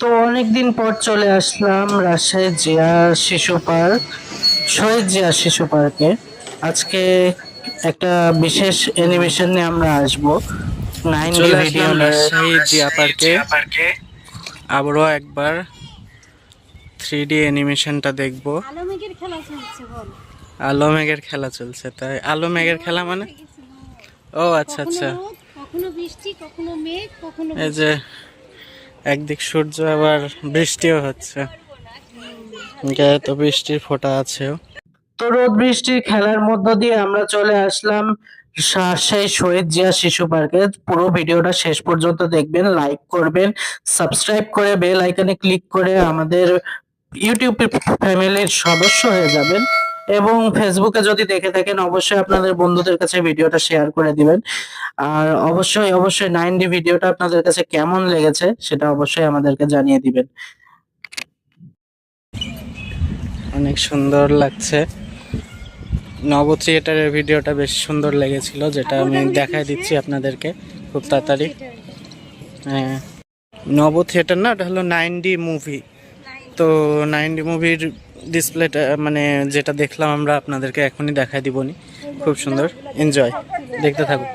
তো অনেকদিন পর চলে আসলাম রাজশাহী জিয়া শিশু পার্ক শহীদ জিয়া শিশু পার্কে। আজকে একটা বিশেষ অ্যানিমেশন নিয়ে আমরা আসব। নাইন ভিডিও রাজশাহী জিয়া পার্কে। আবারও একবার থ্রি ডি অ্যানিমেশনটা দেখব। আলো মেঘের খেলা চলছে বল। আলো মেঘের খেলা চলছে তাই আলো মেঘের খেলা মানে? ও আচ্ছা আচ্ছা। কখনো বৃষ্টি কখনো মেঘ কখনো এই যে একদিক সূর্য, আবার বৃষ্টিও হচ্ছে। তো বৃষ্টির ফোঁটা আছেও। তো রোদ বৃষ্টির খেলার মধ্য দিয়ে আমরা চলে আসলাম রাজশাহী শহীদ জিয়া শিশু পার্কে। পুরো ভিডিওটা শেষ পর্যন্ত দেখবেন, লাইক করবেন, সাবস্ক্রাইব করে বেল আইকনে ক্লিক করে আমাদের ইউটিউব ফ্যামিলির সদস্য হয়ে যাবেন। এবং ফেসবুকে যদি দেখে থাকেন অবশ্যই আপনাদের বন্ধুদের কাছে ভিডিওটা শেয়ার করে দিবেন। আর অবশ্যই অবশ্যই নাইন ডি ভিডিওটা আপনাদের কাছে কেমন লেগেছে সেটা অবশ্যই আমাদেরকে জানিয়ে দিবেন। অনেক সুন্দর লাগছে। নব থিয়েটারের ভিডিওটা বেশ সুন্দর লেগেছিল যেটা আমি দেখাই দিচ্ছি আপনাদেরকে খুব তাড়াতাড়ি। হ্যাঁ। নব থিয়েটার না ওটা হলো নাইন ডি মুভি তো নাইন ডি মুভির ডিসপ্লেটা মানে যেটা দেখলাম আমরা আপনাদেরকে এখনই দেখাই দিবনি। খুব সুন্দর। এনজয় দেখতে থাকুন।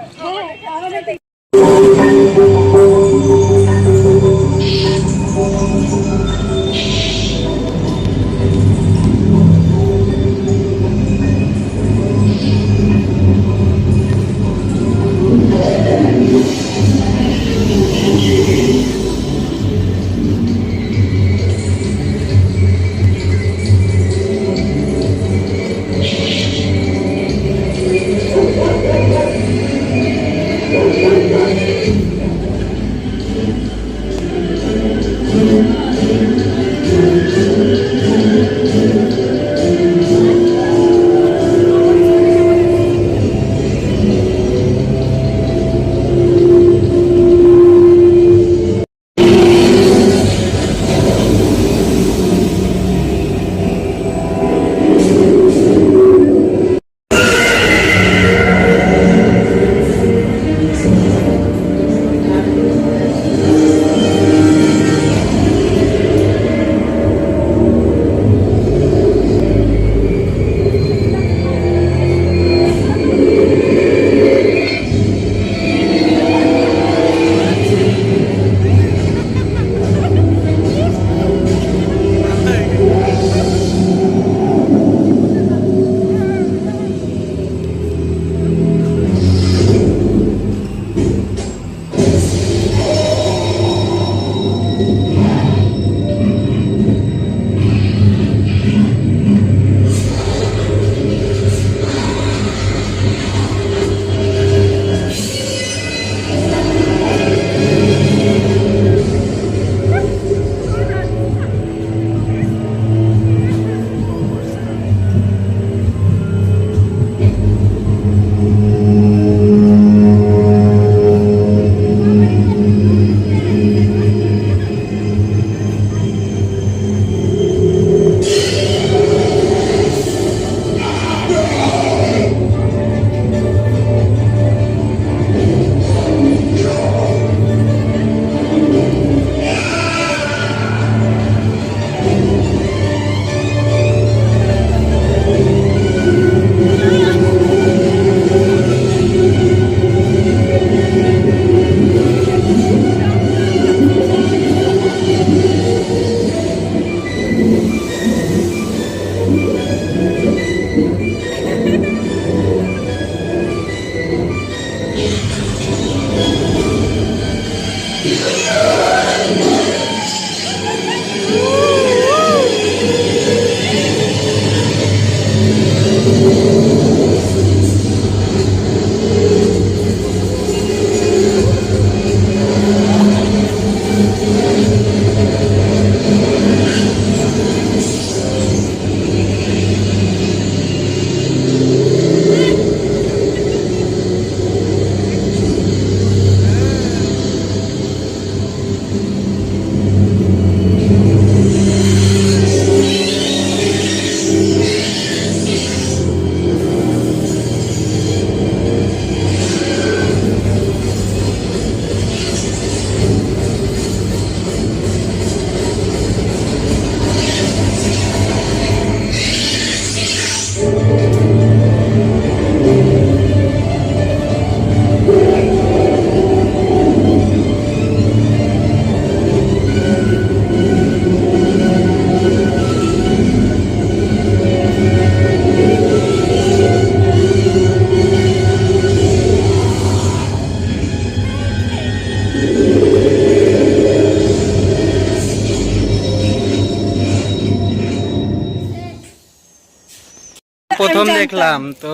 তো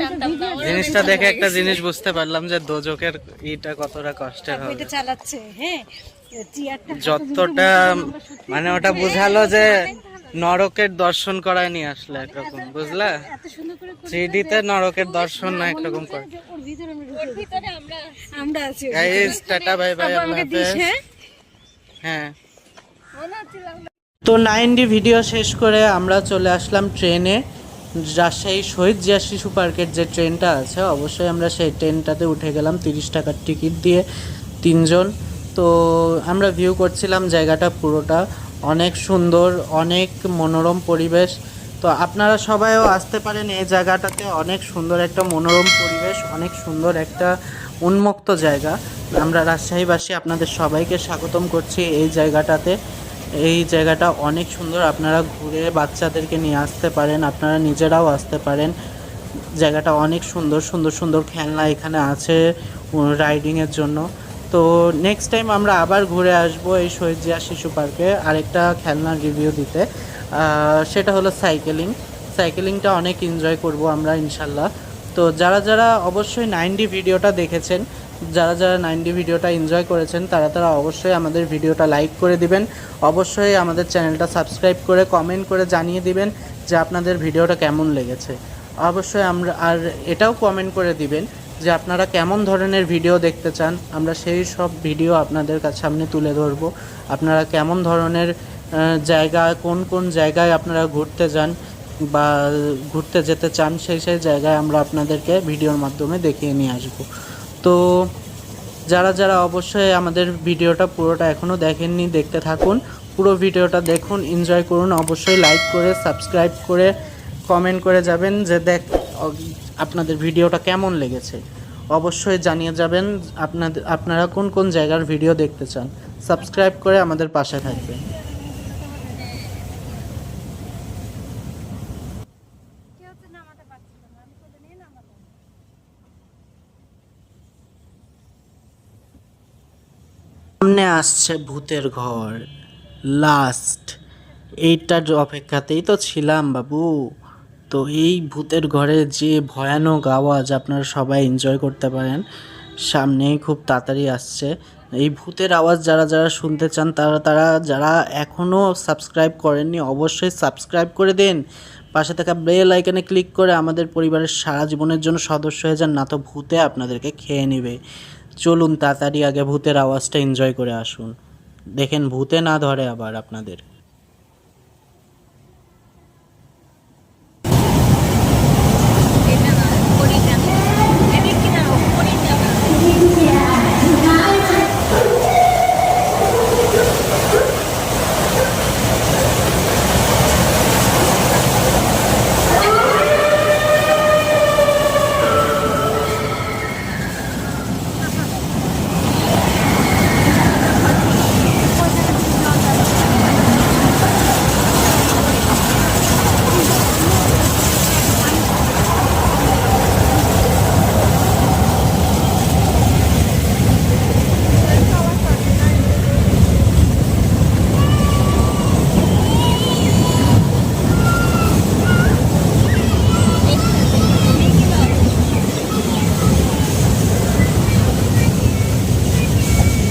জানতাম ওরা জিনিসটা দেখে একটা জিনিস বুঝতে পারলাম যে দোজকের ইটা কতটা কষ্টের হবে। চালাচ্ছে হ্যাঁ। যতটা মানে ওটা বুঝালো যে নরকের দর্শন করায় নিয়ে আসলে একরকম বুঝলা? থ্রি তে নরকের দর্শন না একরকম করে। টাটা বাই বাই হ্যাঁ? হ্যাঁ। তো নাইন ডি ভিডিও শেষ করে আমরা চলে আসলাম ট্রেনে। রাজশাহী শহীদ জিয়া শিশু পার্কের যে ট্রেনটা আছে, অবশ্যই আমরা সেই ট্রেনটাতে উঠে গেলাম তিরিশ টাকার টিকিট দিয়ে তিনজন। তো আমরা ভিউ করছিলাম জায়গাটা পুরোটা। অনেক সুন্দর, অনেক মনোরম পরিবেশ। তো আপনারা সবাইও আসতে পারেন এই জায়গাটাতে। অনেক সুন্দর একটা মনোরম পরিবেশ, অনেক সুন্দর একটা উন্মুক্ত জায়গা। আমরা রাজশাহীবাসী আপনাদের সবাইকে স্বাগতম করছি এই জায়গাটাতে। এই জায়গাটা অনেক সুন্দর। আপনারা ঘুরে বাচ্চাদেরকে নিয়ে আসতে পারেন, আপনারা নিজেরাও আসতে পারেন। জায়গাটা অনেক সুন্দর সুন্দর সুন্দর খেলনা এখানে আছে রাইডিংয়ের জন্য। তো নেক্সট টাইম আমরা আবার ঘুরে আসব এই শহীদ জিয়া শিশু পার্কে আরেকটা খেলনার রিভিউ দিতে। সেটা হলো সাইকেলিং সাইকেলিংটা অনেক এনজয় করব আমরা, ইনশাল্লাহ। তো যারা যারা অবশ্যই নাইনডি ভিডিওটা দেখেছেন যারা যারা নাইনডি ভিডিওটা এনজয় করেছেন, তারা তারা অবশ্যই আমাদের ভিডিওটা লাইক করে দিবেন। অবশ্যই আমাদের চ্যানেলটা সাবস্ক্রাইব করে কমেন্ট করে জানিয়ে দিবেন যে আপনাদের ভিডিওটা কেমন লেগেছে। অবশ্যই আমরা, আর এটাও কমেন্ট করে দিবেন যে আপনারা কেমন ধরনের ভিডিও দেখতে চান। আমরা সেই সব ভিডিও আপনাদের কাছে সামনে তুলে ধরবো। আপনারা কেমন ধরনের জায়গা, কোন কোন জায়গায় আপনারা ঘুরতে যান বা ঘুরতে যেতে চান, সেই সেই জায়গায় আমরা আপনাদেরকে ভিডিওর মাধ্যমে দেখিয়ে নিয়ে আসব। তো যারা যারা অবশ্যই আমাদের ভিডিওটা পুরোটা এখনও দেখেননি, দেখতে থাকুন। পুরো ভিডিওটা দেখুন এনজয় করুন। অবশ্যই লাইক করে সাবস্ক্রাইব করে কমেন্ট করে যাবেন যে দেখ, আপনাদের ভিডিওটা কেমন লেগেছে। অবশ্যই জানিয়ে যাবেন আপনাদের, আপনারা কোন কোন জায়গার ভিডিও দেখতে চান। সাবস্ক্রাইব করে আমাদের পাশে থাকবেন কেউ তো নামাতে পারছিল না আমি কোলে নিয়ে নামালাম সামনে আসছে ভূতের ঘর। লাস্ট এইটার অপেক্ষাতেই তো ছিলাম বাবু। তো এই ভূতের ঘরে যে ভয়ানক আওয়াজ আপনারা সবাই এনজয় করতে পারেন, সামনেই খুব তাড়াতাড়ি আসছে। এই ভূতের আওয়াজ যারা যারা শুনতে চান, তারা তারা যারা এখনও সাবস্ক্রাইব করেননি, অবশ্যই সাবস্ক্রাইব করে দিন। পাশে থাকা বেল আইকনে ক্লিক করে আমাদের পরিবারের সারা জীবনের জন্য সদস্য হয়ে যান, না তো ভূতে আপনাদেরকে খেয়ে নেবে। চলুন তাড়াতাড়ি আগে ভূতের আওয়াজটা এনজয় করে আসুন। দেখেন ভূতে না ধরে আবার আপনাদের এটা না করি না এদিক কি না করি না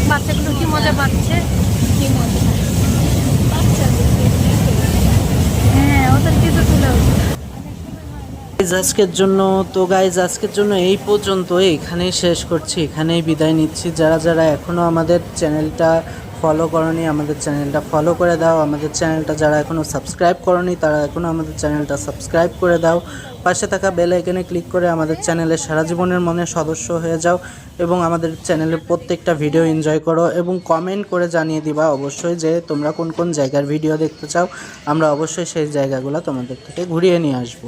বাচ্চাগুলো কি মজা পাচ্ছে কি মজা। হ্যাঁ ওদের কিছু তুলে আজকের জন্য তো গাইজ আজকের জন্য এই পর্যন্ত এখানেই শেষ করছি এখানেই বিদায় নিচ্ছি। যারা যারা এখনও আমাদের চ্যানেলটা ফলো করনি, আমাদের চ্যানেলটা ফলো করে দাও। আমাদের চ্যানেলটা যারা এখনও সাবস্ক্রাইব করনি, তারা এখনও আমাদের চ্যানেলটা সাবস্ক্রাইব করে দাও। পাশে থাকা বেল আইকনে ক্লিক করে আমাদের চ্যানেলে সারা জীবনের মনে সদস্য হয়ে যাও এবং আমাদের চ্যানেলের প্রত্যেকটা ভিডিও এনজয় করো এবং কমেন্ট করে জানিয়ে দিবা অবশ্যই যে তোমরা কোন কোন জায়গার ভিডিও দেখতে চাও। আমরা অবশ্যই সেই জায়গাগুলো তোমাদের থেকে ঘুরিয়ে নিয়ে আসব।